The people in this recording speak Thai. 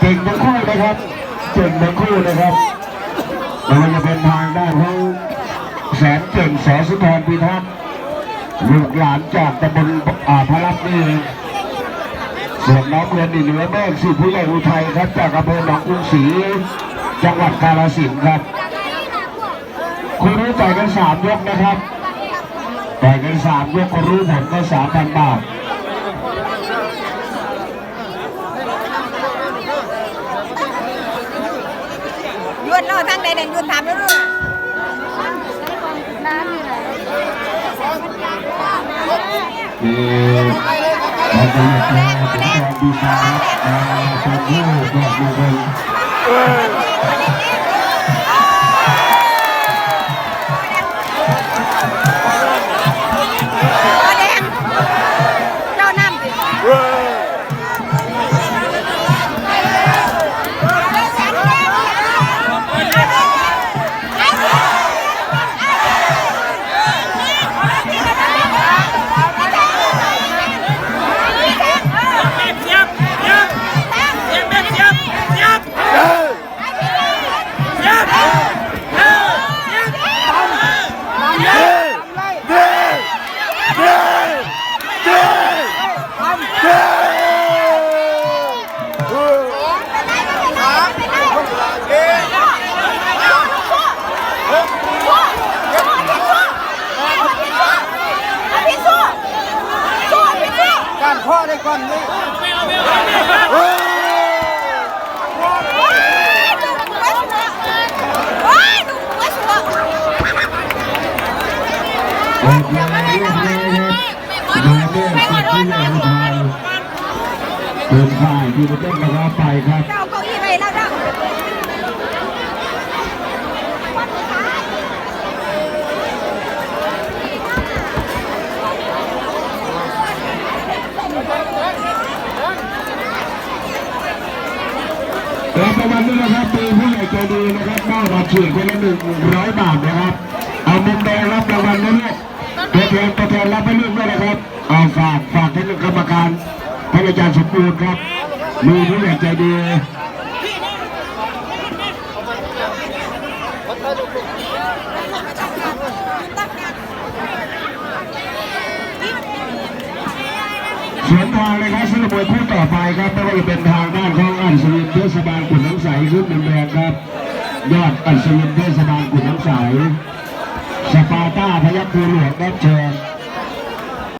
เก่งทั้งคู่นะครับเก่งทั้งคู่นะครับไม่ว่าจะเป็นทางด้านของแสนเก่งแสนสุธรพิทักษ์ลูกหลานจากตำบลอ่าพระรับนี่ส่วนน้องเรียนนี่เหนือแม่สิผู้ใหญ่อุทัยครับ จากอำเภอหนองกรุงศรีจังหวัดกาฬสินธุ์ครับคุณรู้ต่กันสามยกนะครับต่อยกันสามยกก็รู้ผลก็สามพันบาท ยวนเราทั้งใดเด่นยวนถามด้วยคือเราจะอยากจะเป็นดีไซน์เป็นผู้แบ ได้ก่อนเลยเคเรียบร้อยครับดูเรื่องสิทธิ์ที่เราทำเป็นฝ่ายที่จะต้องมารับไปครับ เจ้าเก้าอี้ไปแล้วเจ้า รับรางวัลด้วยนะครับมีผู้ใหญ่ใจดีนะครับมอบบัตรฉีดคนละหนึ่งร้อยบาทนะครับ เอามุมแดงรับรางวัลนะลูกตัวแทนตัวแทนรับไปลูกด้วยนะครับเอาฝากฝากท่านกรรมการท่านอาจารย์สมบูรณ์ครับมีผู้ใหญ่ใจดีสวนทางเลยครับสำหรับมวยคู่ต่อไปครับไม่ว่าจะเป็นทาง ด้านของอัศวินเทศบาลขุนน้ำใสรุ่นแดงครับ ยอดอัศวินเทศบาลขุนน้ำใสสปาร์ต้าพยัคฆ์ภูหลวงรับเชิญ